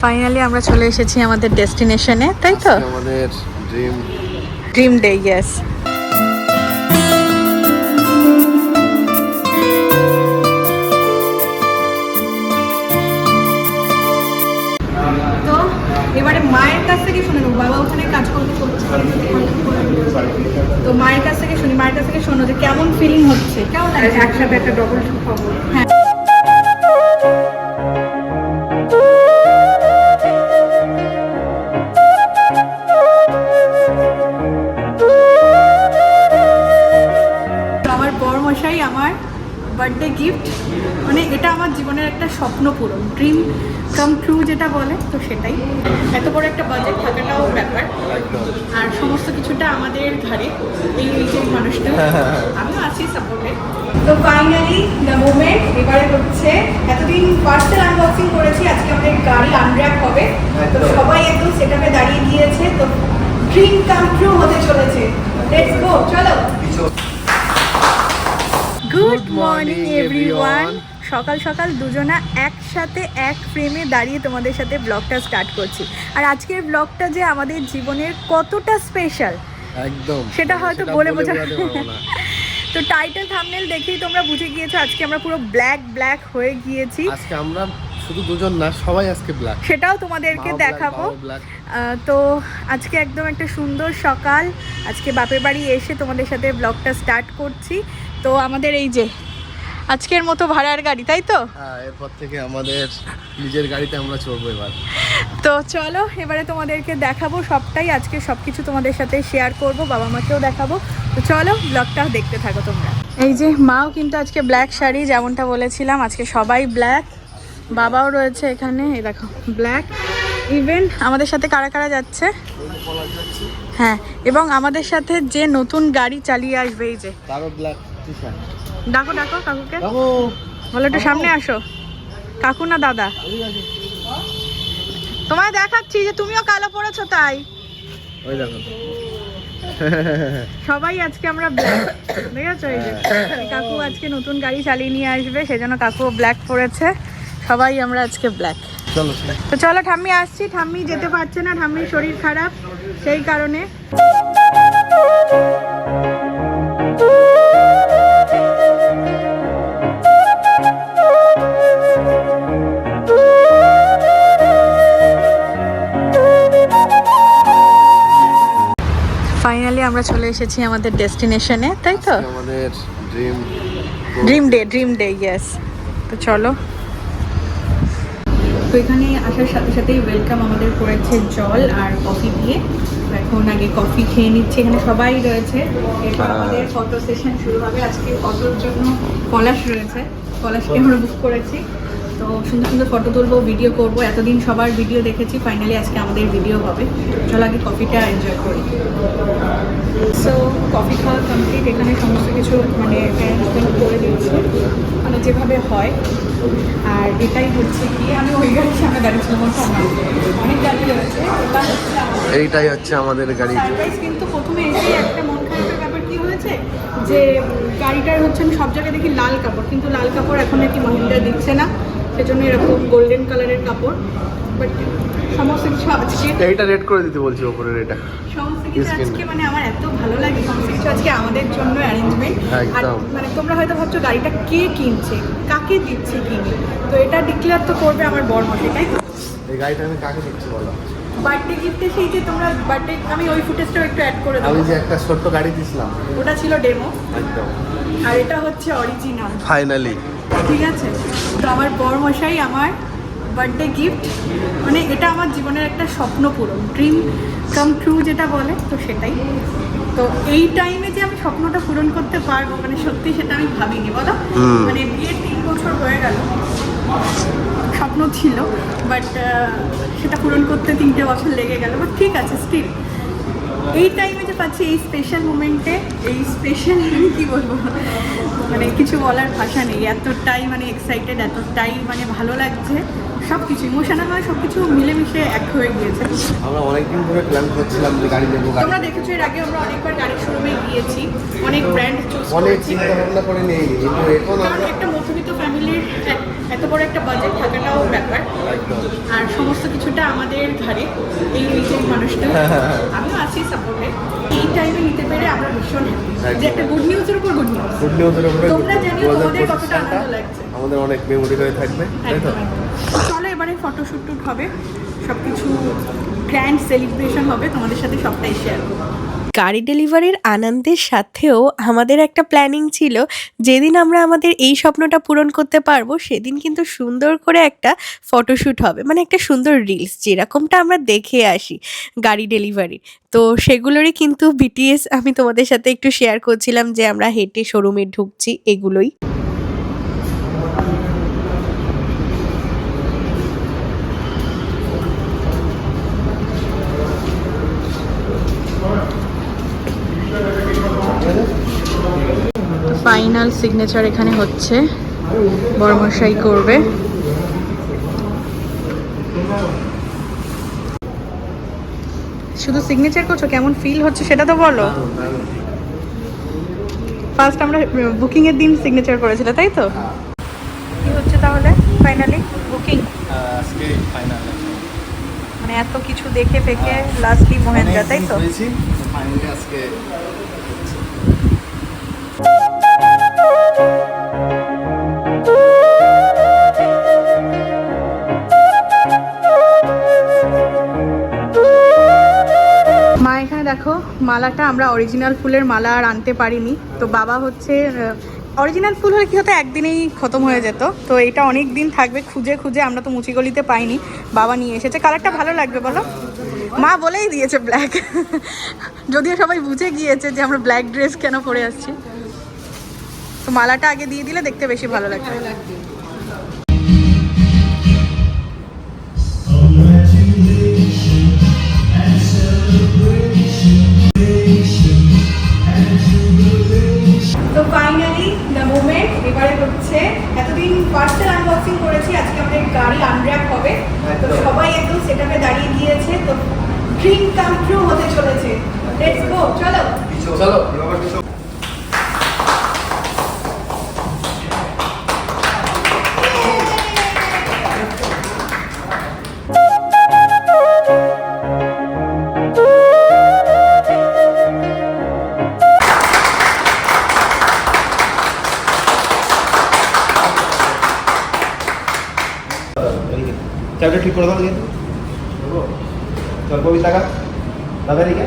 Finally আমরা চলে এসেছি আমাদের ডেস্টিনেশনে তাই তো? আমাদের ড্রিম ড্রিম ডে ইয়েস তো এবারে মায়ের কাছ থেকে শুনে নেব। বাবা ওখানে কাজকর্ম করছে। তো মায়ের কাছ থেকে শুনি মায়ের কাছ থেকে শোনো যে কেমন ফিলিং হচ্ছে। কেমন একসাথে একটা ডবল হ্যাঁ। মশাই আমার বার্থডে গিফট মানে এটা আমার জীবনের একটা স্বপ্ন পূরণ ড্রিম কাম ট্রু যেটা বলে তো সেটাই। এত বড় একটা বাজেট থাকাটাও ব্যাপার। আর সমস্ত কিছুটা আমাদের ঘাড়ে এই যে মানুষটা। আমিও আছি সাপোর্টে তো ফাইনালি দ্য মোমেন্ট এবারে হচ্ছে এতদিন পার্সেল আনবক্সিং করেছি আজকে আমাদের গাড়ি আনর্যাপ হবে। তো সবাই একদম সেটাপে দাঁড়িয়ে গিয়েছে তো ড্রিম কাম ট্রু হতে চলেছে। লেটস গো চলো। গুড মর্নিং এভরিওয়ান সকাল সকাল দুজনা একসাথে এক ফ্রেমে দাঁড়িয়ে তোমাদের সাথে ব্লগটা স্টার্ট করছি। আর আজকের ব্লগটা যে আমাদের জীবনের কতটা স্পেশাল একদম। সেটা হয়তো বলে বোঝা-। তো টাইটেল থাম্বনেল দেখেই তোমরা বুঝে গিয়েছো আজকে আমরা পুরো ব্ল্যাক ব্ল্যাক হয়ে গিয়েছি। আজকে আমরা শুধু দুজন না সবাই আজকে ব্ল্যাক সেটাও তোমাদেরকে দেখাবো। তো আজকে একদম একটা সুন্দর সকাল। আজকে বাপের বাড়ি এসে তোমাদের সাথে ব্লগটা স্টার্ট করছি। তো আমাদের এই যে আজকের মতো ভাড়ার গাড়ি তাই তো? হ্যাঁ এরপর থেকে আমাদের নিজের গাড়িতে আমরা চলবো এবার। তো চলো এবারে তোমাদেরকে দেখাবো সবটাই। আজকে সব কিছু তোমাদের সাথে শেয়ার করব বাবা মাকেও দেখাবো। তো চলো ব্লগটাও দেখতে থাকো তোমরা। এই যে মাও কিন্তু আজকে ব্ল্যাক শাড়ি যেমনটা বলেছিলাম আজকে সবাই ব্ল্যাক বাবাও রয়েছে এখানে এই দেখো ব্ল্যাক ইভেন আমাদের সাথে কারা কারা যাচ্ছে? হ্যাঁ এবং আমাদের সাথে যে নতুন গাড়ি চালিয়ে আসবে এই যে। তারও ব্ল্যাক ডাকো ডাকো কাকুকে। বলো একটু সামনে আসো। কাকু না দাদা? তোমায় দেখাচ্ছি যে তুমিও কালো পড়েছো তাই। ওই দেখো। সবাই আজকে আমরা ব্ল্যাক দেখেছ এই যে কাকু আজকে নতুন গাড়ি চালিয়ে নিয়ে আসবে সেজন্য কাকু ব্ল্যাক পরেছে সবাই আমরা আজকে ব্ল্যাক তো চলো ঠাম্মি আসছি। ঠাম্মি যেতে পারছে না ঠাম্মির শরীর খারাপ সেই কারণে। আমরা চলে এসেছি আমাদের ডেস্টিনেশনে তাই তো? আমাদের dream dream day dream day yes তো চলো। তো এখানে আসার সাথে সাথেই ওয়েলকাম আমাদের করেছে জল আর কফি দিয়ে। এখন আগে কফি খেয়ে নিচ্ছে। এখানে সবাই রয়েছে। এরপর হ্যাঁ। আমাদের ফটো সেশন শুরু হবে। আজকে ফটোর জন্য পলাশ রয়েছে। পলাশকে আমরা বুক করেছি। সুন্দর সুন্দর ফটো তুলবো ভিডিও করব। এতদিন সবার ভিডিও দেখেছি ফাইনালি আজকে আমাদের ভিডিও হবে। চলো আগে কফিটা এনজয় করি। সো কফি খাওয়া কমপ্লিট এখানে সমস্ত কিছু মানে অ্যারেঞ্জমেন্ট করে দিয়েছি। মানে যেভাবে হয়। আর এটাই হচ্ছে কি আমি ওই গাড়ির সামনে দাঁড়িয়েছিলাম অনেক গাড়ি রয়েছে এটা হচ্ছে আমাদের এইটাই হচ্ছে আমাদের গাড়ি। কিন্তু প্রথমে এসে একটা মন খারাপের ব্যাপার কি হয়েছে? যে গাড়িটার হচ্ছে আমি সব জায়গায় দেখি লাল কাপড় কিন্তু লাল কাপড় এখন নাকি মহিন্দ্রা দিচ্ছে না। সেজন্য এরকম গোল্ডেন কালারের কাপড় বাট সমস্ত কিছু আজকে এইটা রেড করে দিতে বলছি ওপরের এটা। সমস্ত কিছু আজকে মানে আমার এত ভালো লাগে সমস্ত কিছু আজকে আমাদের জন্য অ্যারেঞ্জমেন্ট আর মানে তোমরা হয়তো ভাবছ গাড়িটা কে কিনছে? কাকে দিচ্ছে কিনে তো এটা ডিক্লেয়ার তো করবে আমার মশাই তাই এই গাড়িটা আমি কাকে দিচ্ছি বলো? বার্থডে গিফটে সেই যে তোমরা বার্থডে আমি ওই ফুটেজটাও একটু অ্যাড করে আমি যে একটা ছোট্ট গাড়ি দিছিলাম। ওটা ছিল ডেমো একদম। আর এটা হচ্ছে অরিজিনাল ফাইনালি ঠিক আছে? তো আমার বড় মশাই আমার বার্থডে গিফট মানে এটা আমার জীবনের একটা স্বপ্ন পূরণ ড্রিম কাম ট্রু যেটা বলে তো সেটাই। তো এই টাইমে যে আমি স্বপ্নটা পূরণ করতে পারব মানে সত্যি সেটা আমি ভাবিনি বলো? মানে বিয়ের তিন বছর হয়ে গেল স্বপ্ন ছিল বাট সেটা পূরণ করতে তিনটে বছর লেগে গেল বাট ঠিক আছে স্টিল এই টাইমে যে পাচ্ছি এই স্পেশাল মোমেন্টে এই স্পেশাল কি বলব? মানে কিছু বলার ভাষা নেই। এতটাই মানে এক্সাইটেড এতটাই মানে ভালো লাগছে। সব কিছু ইমোশনাল হয় সব কিছু মিলেমিশে এক হয়ে গিয়েছে। আমরা অনেকদিন ধরে প্ল্যান করছিলাম যে গাড়ি নেব গাড়ি তোমরা দেখেছ এর আগে আমরা অনেকবার গাড়ির শোরুমে গিয়েছি। অনেক ব্র্যান্ড চুজ অনেক চিন্তা ভাবনা করে নিয়ে কিন্তু এখন একটা মধ্যবিত্ত ফ্যামিলির এত বড় একটা বাজেট থাকাটাও ব্যাপার। আর সমস্ত কিছুটা আমাদের ঘাড়ে এই এই মানুষটা। আমিও আছি সাপোর্টে এই টাইমে নিতে পেরে আমরা ভীষণ যে একটা গুড নিউজের উপর গুড নিউজ গুড নিউজের উপরে তোমরা জানিও তোমাদের কতটা আনন্দ লাগছে। আমাদের অনেক মেমোরি হয়ে থাকবে তাই তো। চলো এবারে ফটোশ্যুট টুট হবে। সব কিছু গ্র্যান্ড সেলিব্রেশন হবে। তোমাদের সাথে সবটাই শেয়ার করব। গাড়ি ডেলিভারির আনন্দের সাথেও আমাদের একটা প্ল্যানিং ছিল, যেদিন আমরা আমাদের এই স্বপ্নটা পূরণ করতে পারব, সেদিন কিন্তু সুন্দর করে একটা ফটোশ্যুট হবে। মানে একটা সুন্দর রিলস যেরকমটা আমরা দেখে আসি গাড়ি ডেলিভারির তো সেগুলোরই কিন্তু বিটিএস আমি তোমাদের সাথে একটু শেয়ার করছিলাম যে আমরা হেঁটে শোরুমে ঢুকছি, এগুলোই। ফাইনাল সিগনেচার এখানে হচ্ছে। বর্মশাই করবে। শুধু সিগনেচার করছ কেমন ফিল হচ্ছে সেটা তো বলো। ফার্স্ট আমরা বুকিং এর দিন সিগনেচার করেছিল তাই তো? কি হচ্ছে তাহলে ফাইনালি বুকিং আজকে ফাইনাল মানে এত কিছু দেখে ফেকে লাস্টলি মহেন্দ্রা তাই তো? ফাইনালি আজকে মালাটা আমরা অরিজিনাল ফুলের মালা আর আনতে পারিনি। তো বাবা হচ্ছে অরিজিনাল ফুল হলে কি হতো, একদিনেই খতম হয়ে যেত। তো এটা অনেক দিন থাকবে, খুঁজে খুঁজে আমরা তো মুচিগলিতে পাইনি। বাবা নিয়ে এসেছে। কালারটা ভালো লাগবে বলো? মা বলেই দিয়েছে ব্ল্যাক যদিও সবাই বুঝে গিয়েছে যে আমরা ব্ল্যাক ড্রেস কেন পরে আসছি। তো মালাটা আগে দিয়ে দিলে দেখতে বেশি ভালো লাগবে। ড্রিম কাম ট্রু হতে চলেছে। লেটস গো চলো। চলো ঠিক করে দাও কিন্তু চল কবি টাকা দাদা দিকে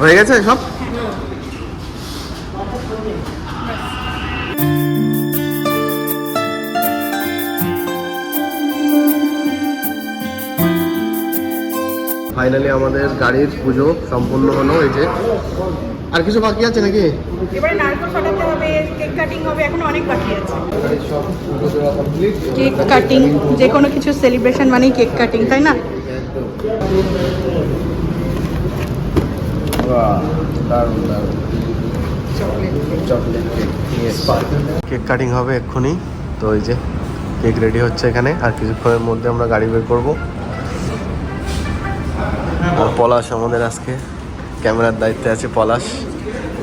হয়ে গেছে সব? ফাইনালি আমাদের গাড়ির পুজো সম্পূর্ণ হলো, এই যে। আর কিছু বাকি আছে নাকি? এবারে নারকেল কেক কাটিং হবে এখন অনেক বাকি আছে। গাড়ির সব পুজো দেওয়া কমপ্লিট কেক কাটিং যে কোনো কিছু সেলিব্রেশন মানেই কেক কাটিং তাই না? কেক কেক কাটিং হবে এক্ষুনি। তো ওই যে কেক রেডি হচ্ছে এখানে। আর কিছুক্ষণের মধ্যে আমরা গাড়ি বের করব। পলাশ আমাদের আজকে ক্যামেরার দায়িত্বে আছে পলাশ।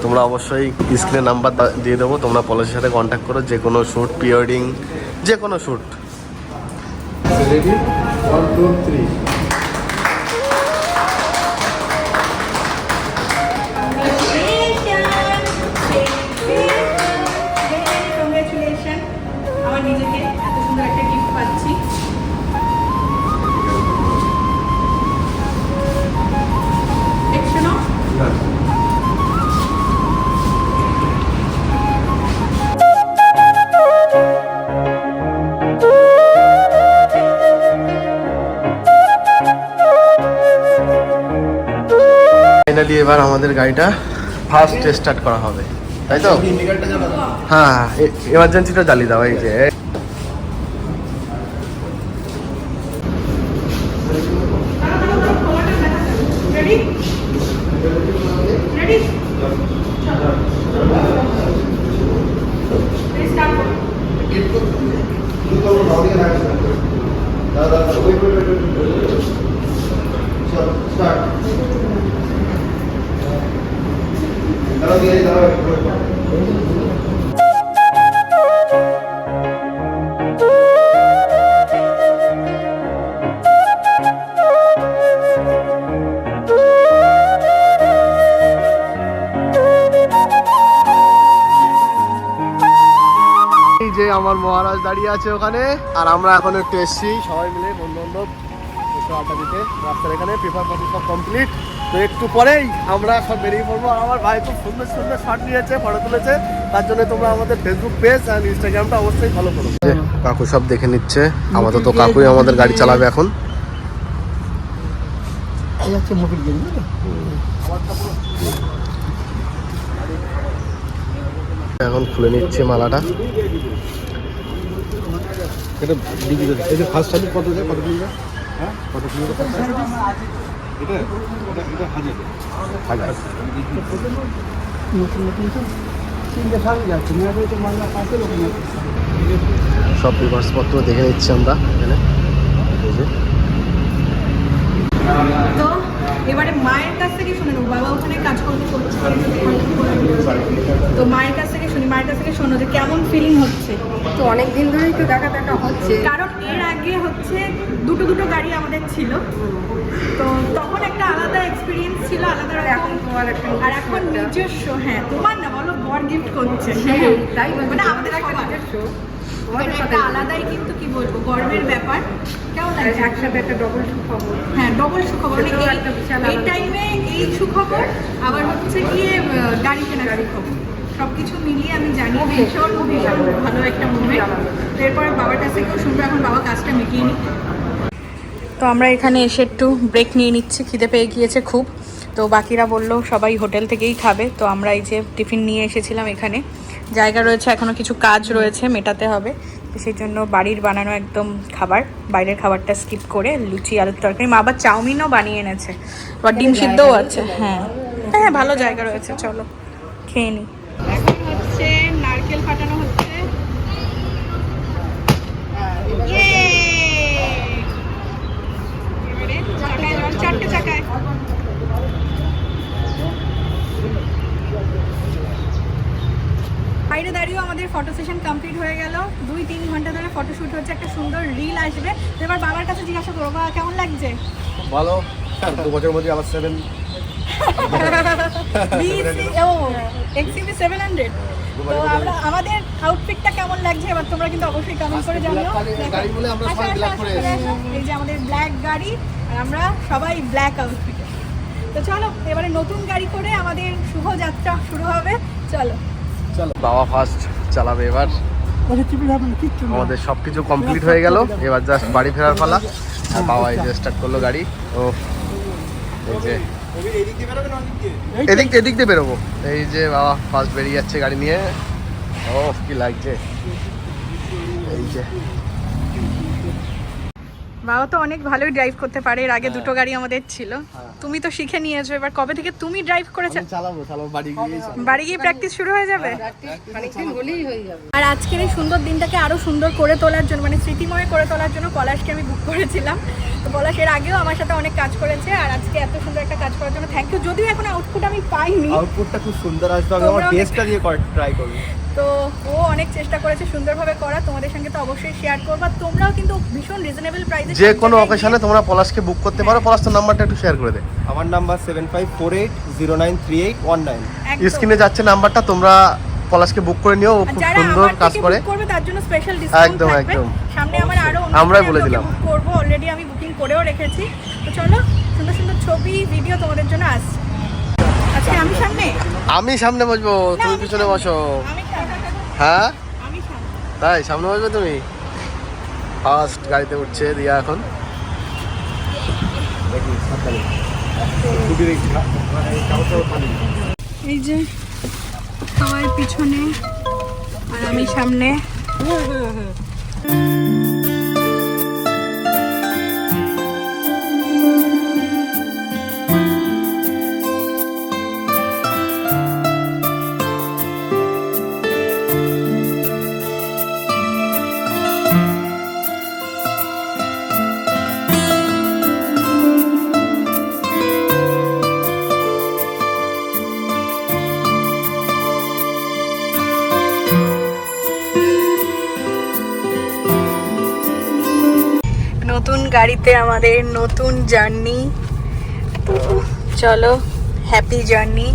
তোমরা অবশ্যই স্ক্রিনে নাম্বার দিয়ে দেবো তোমরা পলাশের সাথে কন্ট্যাক্ট করো যে কোনো শ্যুট প্রি ওয়েডিং যে কোনো shoot ready one two three আমার নিজেকে এত সুন্দর একটা গিফট পাচ্ছি ফাইনালি এবার আমাদের গাড়িটা ফার্স্ট স্টার্ট করা হবে। তাই তো? হ্যাঁ এমার্জেন্সিটা জ্বালিয়ে দাও, এই যে। রেডি দাঁড়িয়ে আছে ওখানে। আর আমরা এখন একটু এসছি। সবাই মিলে বন্ধু বান্ধব একটু আড্ডা দিতে। রাস্তার এখানে পেপার পাতি সব কমপ্লিট তো একটু পরেই আমরা সব বেরিয়ে পড়ব। আর আমার ভাই খুব সুন্দর সুন্দর শট নিয়েছে ফটো তুলেছে। তার জন্য তোমরা আমাদের ফেসবুক পেজ আর ইনস্টাগ্রামটা অবশ্যই ফলো করো। কাকু সব দেখে নিচ্ছে। আমাদের তো কাকুই আমাদের গাড়ি চালাবে এখন। এখন খুলে নিচ্ছে মালাটা। এটা ডিগ্রি এই যে ফার্স্ট সার্ভিস কত যায় কত কিলো হ্যাঁ? কত এটা? এটা এটা হাজার। হাজার। সব পেপারসপত্র দেখে নিচ্ছি আমরা এখানে। তো এবারে মায়ের কাছ থেকে শুনে নেব। বাবা ওখানে কাজকর্ম করছে তো মায়ের কাছ থেকে শুনি মায়ের কাছ থেকে শোনো যে কেমন ফিলিং হচ্ছে? তো অনেক দিন ধরেই তো দেখা দেখা হচ্ছে। কারণ এর আগে হচ্ছে দুটো দুটো গাড়ি আমাদের ছিল। তো তখন একটা আলাদা এক্সপিরিয়েন্স ছিল আলাদা রকম। এখন তোমার একটা আর এখন নিজস্ব হ্যাঁ তোমার না বলো বর গিফট করছে। হ্যাঁ, তাই মানে আমাদের একটা নিজস্ব। একটা আলাদাই কিন্তু কি বলব গর্বের ব্যাপার। কেমন আর লাগছে একসাথে একটা ডবল সুখবর। হ্যাঁ ডবল সুখবর। মানে এই- একটা বিশাল টাইমে এই সুখবর আবার হচ্ছে গিয়ে গাড়ি কেনার সুখবর। সবকিছু মিলিয়ে আমি জানি ভীষণ ভীষণ ভালো একটা মুভমেন্ট এরপরে বাবার কাছ থেকেও শুনব এখন বাবা কাজটা মিটিয়ে নি তো আমরা এখানে এসে একটু ব্রেক নিয়ে নিচ্ছি খিদে পেয়ে গিয়েছে খুব। তো বাকিরা বলল সবাই হোটেল থেকেই খাবে। তো আমরা এই যে টিফিন নিয়ে এসেছিলাম এখানে। জায়গা রয়েছে এখনও কিছু কাজ রয়েছে মেটাতে হবে। তো সেই জন্য বাড়ির বানানো একদম খাবার, বাইরের খাবারটা স্কিপ করে লুচি, আলুর তরকারি। মা আবার চাউমিনও বানিয়ে এনেছে, আবার ডিম সিদ্ধও আছে হ্যাঁ হ্যাঁ ভালো জায়গা রয়েছে, চলো, খেয়ে নি। এখন হচ্ছে নারকেল ফাটানো হচ্ছে এবারে চাকায় জল, চারটে চাকায় বাইরে দাঁড়িয়েও আমাদের ফটো সেশন কমপ্লিট হয়ে গেল দুই তিন ঘণ্টা ধরে ফটো শুট হচ্ছে একটা সুন্দর রিল আসবে। তো এবার বাবার কাছে জিজ্ঞাসা করব বাবা কেমন লাগছে? ভালো। দু বছর মধ্যে আবার সেভেন BC ও XCB 700 তো আমরা আমাদের আউটফিটটা কেমন লাগছে? এবার তোমরা কিন্তু অবশ্যই কমেন্ট করে জানিও। করে চলে এসেছি। আসো। এই যে আমাদের ব্ল্যাক গাড়ি আর আমরা সবাই ব্ল্যাক আউটফিটে তো চলো এবারে নতুন গাড়ি করে আমাদের শুভ যাত্রা শুরু হবে। চলো। চলো। বাবা ফার্স্ট চালাবে এবার। আমাদের সব কিছু কমপ্লিট হয়ে গেল। এবার জাস্ট বাড়ি ফেরার পালা। আর বাবা এই যে স্টার্ট করল গাড়ি। ও এই যে এদিক এদিক দিয়ে বেরোবো। এই যে বাবা ফার্স্ট বেরিয়ে যাচ্ছে গাড়ি নিয়ে। ও কি লাগছে। এই যে। বাবা তো অনেক ভালোই ড্রাইভ করতে পারে। এর আগে দুটো গাড়ি আমাদের ছিল। হ্যাঁ। তুমি তো শিখে নিয়েছো এবার কবে থেকে তুমি ড্রাইভ করেছ? চালাবো চালাবো বাড়ি গিয়ে বাড়ি গিয়ে প্র্যাকটিস শুরু হয়ে যাবে? খানিকদিন হলেই হয়ে যাবে। আর আজকের এই সুন্দর দিনটাকে আরও সুন্দর করে তোলার জন্য মানে স্মৃতিময় করে তোলার জন্য পলাশকে আমি বুক করেছিলাম। তো পলাশ এর আগেও আমার সাথে অনেক কাজ করেছে আর আজকে এত সুন্দর একটা কাজ করার জন্য থ্যাংক ইউ যদিও এখন আউটপুট আমি পাইনি। আউটপুটটা খুব সুন্দর আসবে আমি আমার টেস্টটা দিয়ে ট্রাই করব। তো ও অনেক চেষ্টা করেছে সুন্দরভাবে করা তোমাদের সঙ্গে তো অবশ্যই শেয়ার করব। আর তোমরাও কিন্তু ভীষণ রিজনেবল প্রাইসে যে কোনো অকেশনে তোমরা পলাশকে বুক করতে পারো। পলাশ তোর নাম্বারটা একটু শেয়ার করে দে। আমার number seven five four eight zero nine three eight one nine স্ক্রিনে যাচ্ছে নাম্বারটা তোমরা পলাশকে বুক করে নিও। খুব সুন্দর কাজ করে। করবে তার জন্য স্পেশাল ডিসকাউন্ট একদম, একদম। সামনে আমার আরও আমরাই বলে দিলাম। করব। অলরেডি আমি বুকিং করেও রেখেছি। তো চলো সুন্দর সুন্দর ছবি ভিডিও তোমাদের জন্য আসছে। আজকে আমি সামনে? আমি সামনে বসবো তুমি পিছনে বসো। হ্যাঁ? তাই সামনে বসবে তুমি? ফার্স্ট গাড়িতে উঠছে দিয়া এখন। এই যে সবাই পিছনে আর আমি সামনে। গাড়িতে আমাদের নতুন জার্নি। তো চলো হ্যাপি জার্নি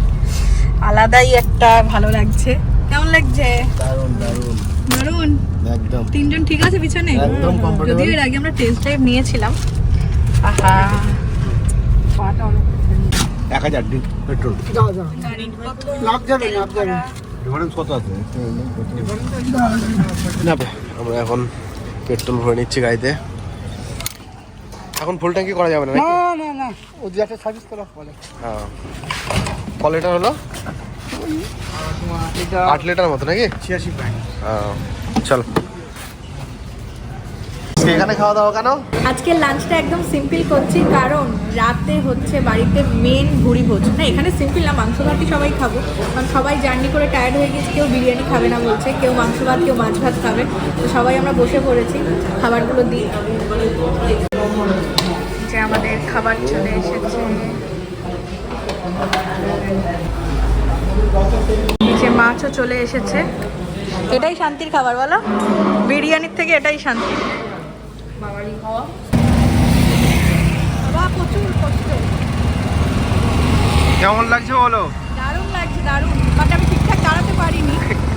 আলাদাই একটা ভালো লাগছে। কেমন লাগছে? দারুণ দারুণ দারুণ একদম। তিনজন ঠিক আছে পিছনে? একদম। যদিও এর আগে আমরা টেস্ট ড্রাইভ নিয়েছিলাম। আহা। পাটা অনেক এক হাজার দিন পেট্রোল। লাভ যাবে লাভ যাবে। ডিফারেন্স কত আছে? না আমরা এখন পেট্রোল ভরে নিচ্ছি গাড়িতে। এখন ফুল ট্যাঙ্কি করা যাবে না না না না ও যে একটা সার্ভিস করা বলে। হ্যাঁ। ক লিটার হলো? আট লিটার মতো নাকি? ছিয়াশি পয়েন্ট হ্যাঁ, চলো। এখানে খাওয়া দাওয়া কেন? আজকে লাঞ্চটা একদম সিম্পল করছি, কারণ রাতে হচ্ছে বাড়িতে মেন ভুড়ি ভোজ। না, এখানে সিম্পল না, মাংস ভাতই সবাই খাব। কারণ সবাই জার্নি করে টায়ার্ড হয়ে গেছে, কেউ বিরিয়ানি খাবে না বলছে, কেউ মাংস ভাত, কেউ মাছ ভাত খাবে। তো সবাই আমরা বসে পড়েছি, খাবারগুলো দিই যে আমাদের খাবার চলে এসেছে। নিচে মাছও চলে এসেছে। এটাই শান্তির খাবার, বলো? বিরিয়ানির থেকে এটাই শান্তি। বাবা প্রচুর কষ্ট। কেমন লাগছে বলো? দারুণ লাগছে দারুণ। বাট আমি ঠিকঠাক দাঁড়াতে পারিনি।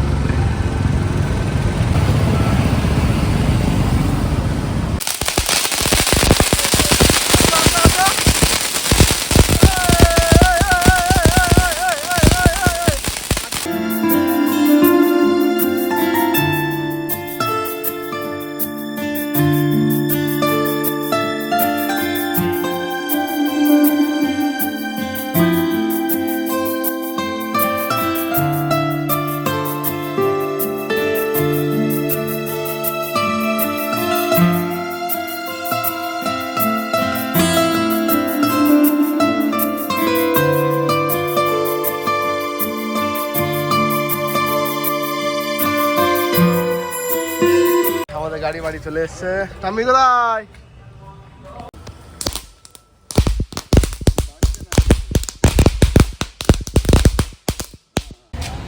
চলে এসছে। কোথায়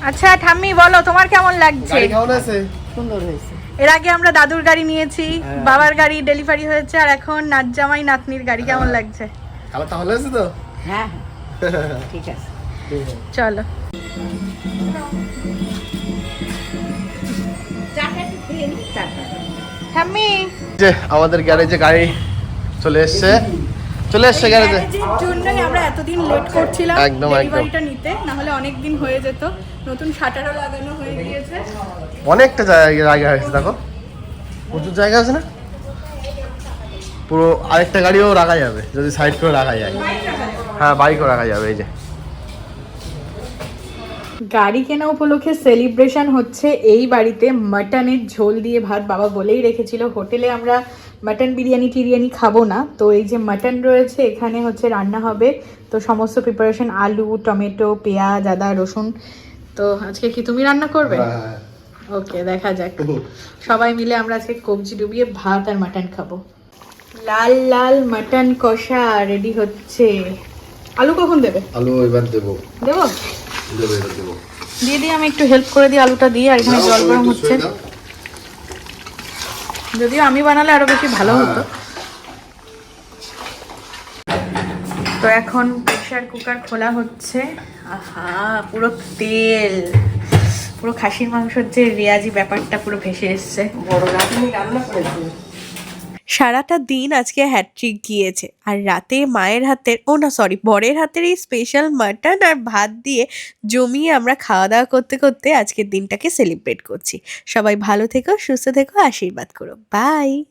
আচ্ছা ঠাম্মি বলো তোমার কেমন লাগছে? সুন্দর হয়েছে। এর আগে আমরা দাদুর গাড়ি নিয়েছি বাবার গাড়ি ডেলিভারি হয়েছে আর এখন নাচ জামাই নাতনির গাড়ি কেমন লাগছে? তাহলে তাহলে আছে তো? হ্যাঁ ঠিক আছে। চলো। ঠাম্মি। যে আমাদের গ্যারেজে গাড়ি চলে এসছে। চলে এসছে গ্যারেজে। জন্যই আমরা এতদিন লেট করছিলাম একদম, একদম। ডেলিভারিটা নিতে না হলে অনেক দিন হয়ে যেত। নতুন শাটারও লাগানো হয়ে গিয়েছে। অনেকটা জায়গা জায়গা হয়েছে দেখো। প্রচুর জায়গা আছে না? পুরো আরেকটা গাড়িও রাখা যাবে যদি সাইড করে রাখা যায়। হ্যাঁ বাইকও রাখা যাবে এই যে। গাড়ি কেনা উপলক্ষে সেলিব্রেশন হচ্ছে এই বাড়িতে মাটনের ঝোল দিয়ে ভাত বাবা বলেই রেখেছিল। হোটেলে আমরা মাটন বিরিয়ানি টিরিয়ানি খাব না। তো এই যে মাটন রয়েছে এখানে হচ্ছে রান্না হবে। তো সমস্ত প্রিপারেশন আলু টমেটো পেঁয়াজ আদা রসুন। তো আজকে কি তুমি রান্না করবে? হ্যাঁ, ওকে দেখা যাক। সবাই মিলে আমরা আজকে কবজি ডুবিয়ে ভাত আর মাটন খাব। লাল লাল মাটন কষা রেডি হচ্ছে। আলু কখন দেবে? আলু এবার দেবো। দেবো? দিয়ে দিয়ে আমি একটু হেল্প করে দিই আলুটা দিয়ে আর এখানে জল গরম হচ্ছে। যদিও আমি বানালে আরও বেশি ভালো হতো। তো এখন প্রেশার কুকার খোলা হচ্ছে। আহা পুরো তেল। পুরো খাসির মাংসের যে রেয়াজি ব্যাপারটা পুরো ভেসে এসছে। বড় রাঁধুনি রান্না করেছে? সারাটা দিন আজকে হ্যাট্রিক গিয়েছে। আর রাতে মায়ের হাতের ও না সরি বরের হাতের এই স্পেশাল মাটন আর ভাত দিয়ে জমিয়ে আমরা খাওয়া দাওয়া করতে করতে আজকের দিনটাকে সেলিব্রেট করছি। সবাই ভালো থেকো, সুস্থ থেকো, আশীর্বাদ করো। বাই